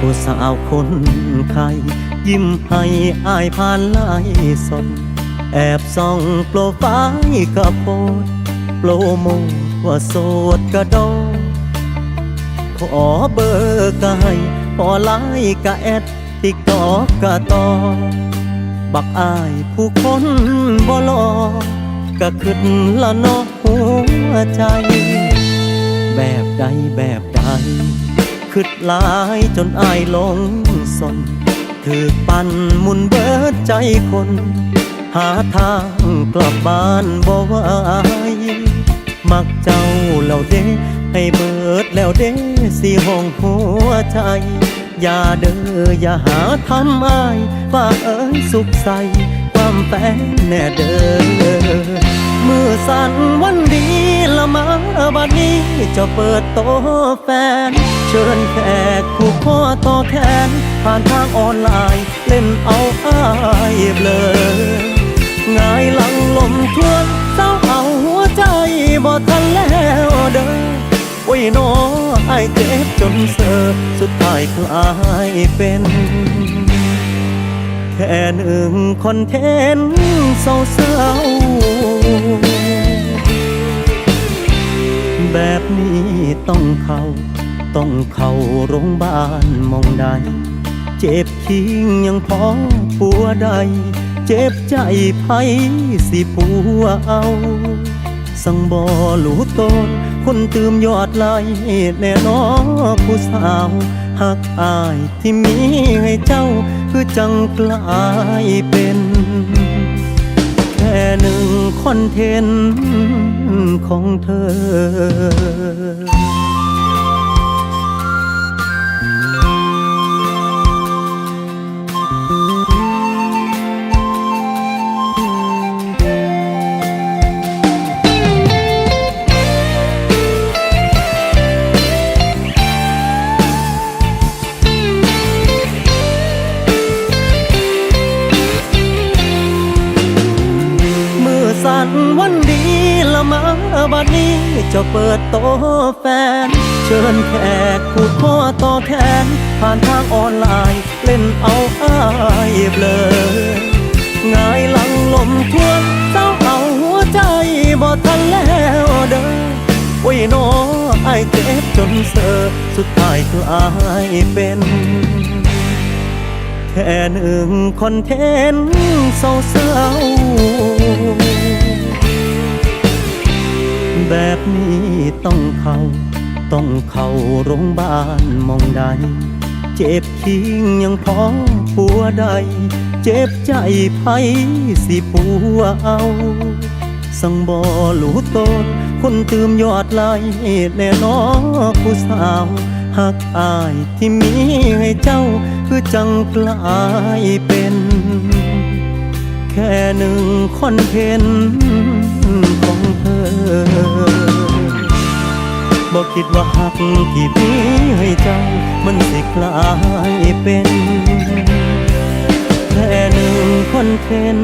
กูสาวคนไข้ยิ้มให้อายผ่านไลน์สดแอบส่องโปรไฟล์กระโพดโปรโมทว่าโสดกระโดดขอเบอร์กายพอไลน์กะแอดติ๊กตอกกะตอบักอายผู้คนบ่รอก็ขึ้นละนอหัวใจ แบบใดแบบใด ขึ้นหลายจนอายลงสนถือปั่นมุนเบิดใจคน หาทางกลับบ้านบ่ไหวมักเจ้าแล้วเด้ ให้เบิดแล้วเด้สิห้องหัวใจ อย่าเด้ออย่าหาทำอายว่าเอิญสุขใสความแฟนแน่เด้อมือสั่นวันดีละมาบัดนี้จะเปิดโตะแฟน เชิญแขกผู้พ่อต่อแขนผ่านทางออนไลน์ เล่นเอาอายเบลอหงายหลังลมทวนเศร้าเอาหัวใจบ่ทันแล้วเด้อโอ้ยหนอไอเจ็บจนเสอสุดท้ายกลายเป็นแค่หนึ่งคอนเทนต์เศร้าๆแบบนี้ต้องเข้า ต้องเข้าโรงพยาบาลมองใด เจ็บคิงยังพอปัวใด เจ็บใจไผสิปัวเอา สังบ่รู้นคนตืมยอดไลแน่นอผู้สาวหักอายที่มีให้เจ้า คือจังกลายเป็น แค่หนึ่งคอนเทนต์ของเธอ วันดีละมาบัดนี้จะเปิดโตะแฟน เชิญแขกผู้พ่อต่อแขน ผ่านทางออนไลน์ เล่นเอาอายเบลอหงายหลังลมทวนเศร้าเอาหัวใจบ่ทันแล้วเด้อโอ้ยหนอไอายเจ็บจนเสอสุดท้ายกลายเป็นแค่หนึ่งคอนเทนต์เศร้าๆ แบบนี้ต้องเข้าต้องเข้าโรงพยาบาลมองใด เจ็บคิงยังพอปัวใด เจ็บใจไผสิปัวเอา สังบ่รู้ตนคนตืมยอดไลแน่นอผู้สาวหักอายที่มีให้เจ้า คือจังกลายเป็น แค่หนึ่งคอนเทนต์ของ บอกคิดว่าหักกี่ปีให้เจ้า มันสิกลายเป็นแค่หนึ่งคนเทน